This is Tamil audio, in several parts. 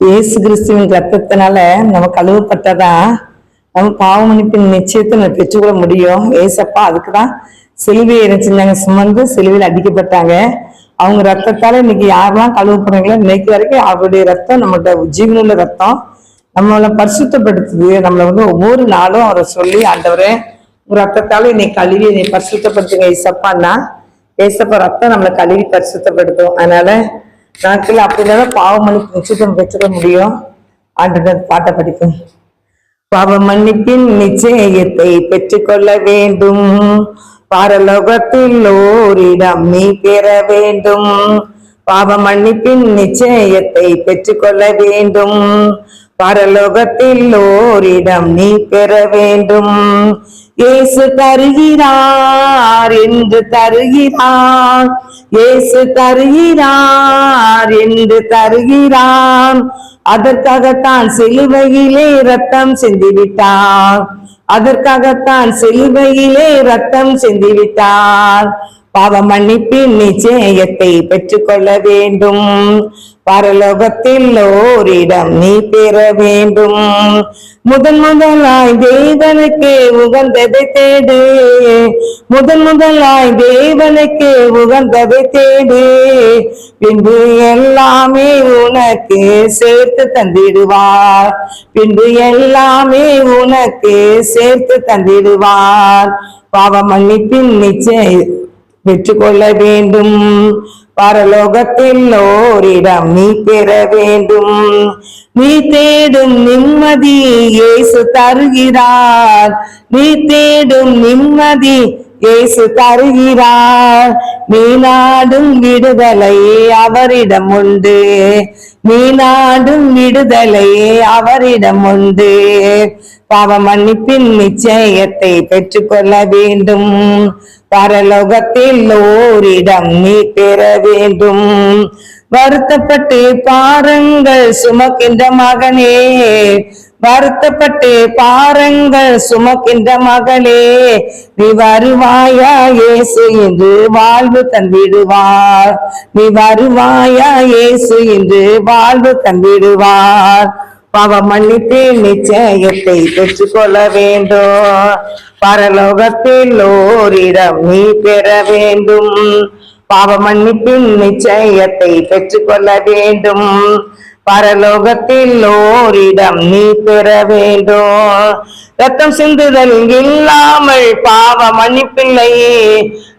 இயேசு கிறிஸ்துவின் ரத்தத்தினால நம்ம கழுவப்பட்டதான் நம்ம பாவமணிப்பின் நிச்சயத்தை நம்ம பெற்றுக்கொள்ள முடியும். ஏசப்பா அதுக்கு தான் சிலுவையை இணைச்சிருந்தாங்க சுமந்து சிலுவையில் அடிக்கப்பட்டாங்க. அவங்க ரத்தத்தால இன்னைக்கு யாரெல்லாம் கழுவப்படுறாங்களோ இன்னைக்கு வரைக்கும் அவருடைய ரத்தம் நம்மளோட ஜீவனுள்ள ரத்தம் நம்மளை பரிசுத்தப்படுத்துது. நம்மளை வந்து ஒவ்வொரு நாளும் அவரை சொல்லி ஆண்டவரே உங்க ரத்தத்தால என்னை கழுவி என்னை பரிசுத்தப்படுத்துங்க ஏசப்பான்னா. ஏசப்பா ரத்தம் நம்மளை கழுவி பரிசுத்தப்படுத்தும். அதனால நாட்கள் அப்படிதான் பாவம் மன்னிப்பு நிச்சயம் பெற்றுக்க முடியும். ஆண்டு பாட்டை படிக்கும் பாவ மன்னிப்பின் நிச்சயத்தை பெற்றுக்கொள்ள வேண்டும். பாரலோகத்தில் ஓரிடம் நீ பெற வேண்டும். பாவ மன்னிப்பின் நிச்சயத்தை பெற்றுக்கொள்ள வேண்டும். பரலோகத்தில் ஓரிடம் நீ பெற வேண்டும். இயேசு தருகிறார் என்று தருகிறார் இயேசு தருகிறார் என்று தருகிறான். அதற்காகத்தான் சிலுவையிலே ரத்தம் சிந்திவிட்டார். அதற்காகத்தான் சிலுவையிலே ரத்தம் சிந்திவிட்டார். பாவ மன்னிப்பின் நிச்சயத்தை பெற்றுக்கொள்ள வேண்டும். பரலோகத்தில் ஓரிடம் நீ பெற வேண்டும். முதன் முதலாய் தேவனுக்கு உகந்ததை தேடு. முதன் முதலாய் தேவனுக்கு உகந்ததை தேடு. பின்பு எல்லாமே உனக்கு சேர்த்து தந்திடுவார். பின்பு எல்லாமே உனக்கு சேர்த்து தந்திடுவார். பாவ மன்னிப்பின் நிச்சயம் பெற்றுக்கொள்ள வேண்டும். பரலோகத்தில் ஓரிடம் நீ பெற வேண்டும். நீ தேடும் நிம்மதி இயேசு தருகிறார். நீ தேடும் நிம்மதி இயேசு தருகிறார். நீ நாடும் விடுதலை அவரிடம் உண்டு. நீ நாடும் விடுதலை அவரிடம் உண்டு. பாவ மன்னிப்பின் நிச்சயத்தை பெற்றுக்கொள்ள வேண்டும். பரலோகத்தில் ஓரிடம் நீ பெற வேண்டும். வருத்தப்பட்டு பாருங்கள் சுமக்கின்ற மகனே வருத்தப்பட்டு பாருங்கள் சுமக்கின்ற மகளே நீ வருவாயா இயேசு என்று வாழ்வு தந்திடுவார். நீ வருவாயா இயேசு என்று வாழ்வு தந்திடுவார். பாவ மன்னிப்பின் நிச்சயத்தை பெற்றுக்கொள்ள வேண்டும். பரலோகத்தில் ஓரிடம் நீ பெற வேண்டும். பாவ மன்னிப்பின் நிச்சயத்தை பெற்றுக்கொள்ள வேண்டும். பரலோகத்தில் ஓரிடம் நீ பெற வேண்டும். ரத்தம் சிந்துதல் இல்லாமல் பாவ மன்னிப்பில்லையே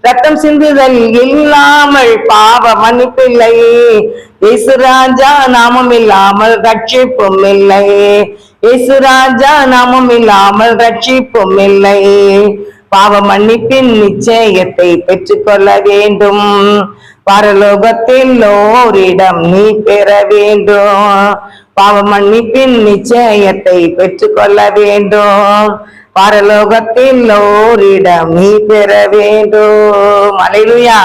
ரத்தம் சிந்துதல் இல்லாமல் பாவ மன்னிப்பில்லையே இசுராஜா நாமம் இல்லாமல் ரட்சிப்பும் இல்லை. இசுராஜா நாமம் இல்லாமல் ரட்சிப்பும் இல்லை. பாவ மன்னிப்பின் நிச்சயத்தை பெற்றுக்கொள்ள வேண்டும். பரலோகத்தில் ஓரிடம் நீ பெற வேண்டும். பாவ மன்னிப்பின் நிச்சயத்தை பெற்றுக்கொள்ள வேண்டும். பரலோகத்தில் ஓரிடம் நீ பெற வேண்டும். அலையிலுயா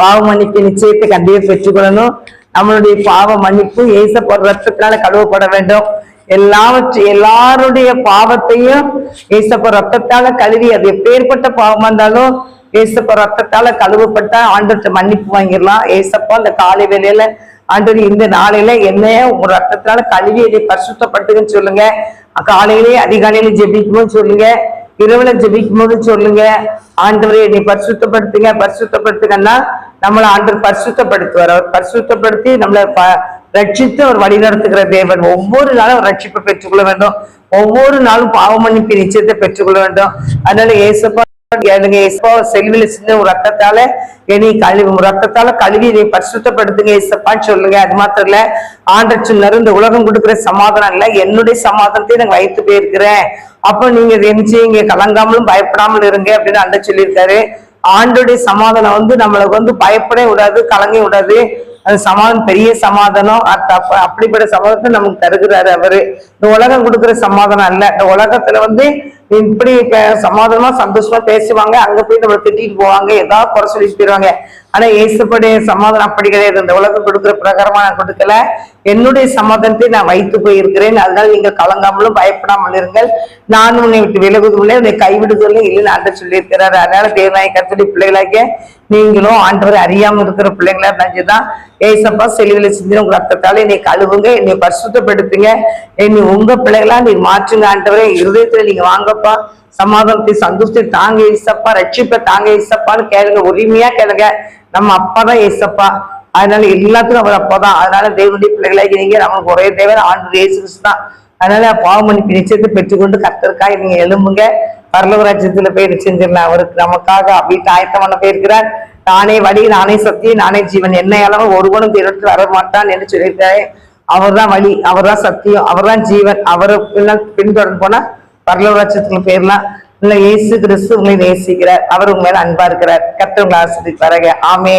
பாவ மன்னிப்பு நிச்சயத்தை கண்டிப்பாக பெற்றுக்கொள்ளணும். நம்மளுடைய பாவ மன்னிப்பு ஏசப்பட ரத்தத்தினால கழுவப்பட வேண்டும். எல்லாவற்றை எல்லாருடைய பாவத்தையும் ஏசப்ப ரத்தத்தால கழுவி அது எப்பேற்பட்ட பாவமா இருந்தாலும் ஏசப்ப ரத்தத்தால கழுவப்பட்ட ஆண்டு மன்னிப்பு வாங்கிடலாம். ஏசப்பா அந்த காலை வேலையில ஆண்டு இந்த நாளையில என்னைய உங்க ரத்தத்தினால கழுவி இதை பரிசுத்தப்பட்டுன்னு சொல்லுங்க. காலையிலே அதிகாலையில ஜெபிக்கும் போது சொல்லுங்க. இரவுல ஜெபிக்கும் போது சொல்லுங்க. ஆண்டவரே என்னை பரிசுத்தப்படுத்துங்க பரிசுத்தப்படுத்துங்கன்னா நம்மளை ஆண்டவர் பரிசுத்தப்படுத்துவார். அவர் பரிசுத்தப்படுத்தி நம்மளை ப- ரட்சித்து அவர் வழி நடத்துகிற தேவன். ஒவ்வொரு நாளும் ரட்சிப்பை பெற்றுக்கொள்ள வேண்டும். ஒவ்வொரு நாளும் பாவமன்னிப்பு நிச்சயத்தை பெற்றுக்கொள்ள வேண்டும். அதனால ஏசப்பா எனக்கு இசப்பா செல்வில சின்ன ரத்தத்தால என்னை கழுவி ரத்தத்தால கழுவி என்னை பரிசுத்தப்படுத்துங்க இசப்பான்னு சொல்லுங்க. அது மாத்திரம் இல்ல ஆண்டர் சொன்னாரு இந்த உலகம் கொடுக்குற சமாதானம் இல்ல. என்னுடைய சமாதானத்தை நான் வைத்து போயிருக்கிறேன் அப்ப நீங்க இதை என்ன செய்யுங்க. கலங்காமலும் பயப்படாமல் இருங்க அப்படின்னு அண்ட சொல்லியிருக்காரு. ஆண்டுடைய சமாதானம் வந்து நம்மளுக்கு வந்து பயப்பட விடாது கலங்க விடாது. அது சமாதானம் பெரிய சமாதானம். அப்படிப்பட்ட சமாதானத்தை நமக்கு தருகிறாரு அவரு. இந்த உலகம் கொடுக்குற சமாதானம் அல்ல. இந்த உலகத்துல வந்து இப்படி சமாதானமா சந்தோஷமா பேசுவாங்க. அங்க போய் நம்மளை திட்டிட்டு போவாங்க. ஏதாவது குறை சொல்லிட்டு போயிருவாங்க. ஆனா ஏசுப்படைய சமாதானம் அப்படி கிடையாது. இந்த உலகம் கொடுக்குற பிரகாரமா நான் கொடுக்கல. என்னுடைய சமாதானத்தை நான் வைத்து போயிருக்கிறேன். அதனால நீங்கள் கலங்காமலும் பயப்படாமல் இருங்கள். நான் உன்னை விட்டு விலகுவதில்லை உன்னை கைவிடுவதில்லை இல்லைன்னு ஆண்டு சொல்லியிருக்கிறாரு. அதனால தேவநாய கத்தடி பிள்ளைகளாகிய நீங்களும் ஆண்டவரை அறியாம இருக்கிற பிள்ளைங்களா நினைச்சுதான் ஏசப்பா செலுவில சிந்தின உங்க ரத்தத்தால என்னை கழுவுங்க. என்னை பரிசுத்தப்படுத்துங்க. என்னை உங்க பிள்ளைகளா நீ மாற்றுங்க ஆண்டவரே. இருதயத்துல நீங்க வாங்கப்பா சமாதானத்தை சந்தோஷத்தை தாங்க ஏசப்பா ரட்சிப்பை தாங்க ஏசப்பான்னு கேளுங்க உரிமையா கேளுங்க. நம்ம அப்பாதான் ஏசப்பா அதனால எல்லாத்துக்கும் அவர் அப்பாதான். அதனால தேவனுடைய பிள்ளைகளாக நீங்க நம்மளுக்கு ஒரே தேவன் ஆண்டு இயேசு தான். அதனால பாவ மன்னிப்பு நிச்சயத்தை பெற்றுக்கொண்டு கத்தருக்காக நீங்க எழும்புங்க. பரலோகராஜ்யத்துல போய் செஞ்சிடலாம். அவருக்கு நமக்காக அப்படி ஆயத்தம் பண்ண போயிருக்கிறார். நானே வழி நானே சத்தியம் நானே ஜீவன். என்ன அளவு ஒருவனும் திரட்டு வர மாட்டான் என்று சொல்லியிருக்காரு அவர்தான் வழி அவர்தான் சத்தியம் அவர்தான் ஜீவன். அவரை பின்னால் பின்தொடர்ந்து போனா பரலோக ராஜ்யத்துக்கு போயிடலாம் இல்ல இயேசு கிறிஸ்து உங்களை நேசிக்கிறார். அவர் உங்களை அன்பா இருக்கிறார். கத்தவங்களை ஆசிரியர் ஆமே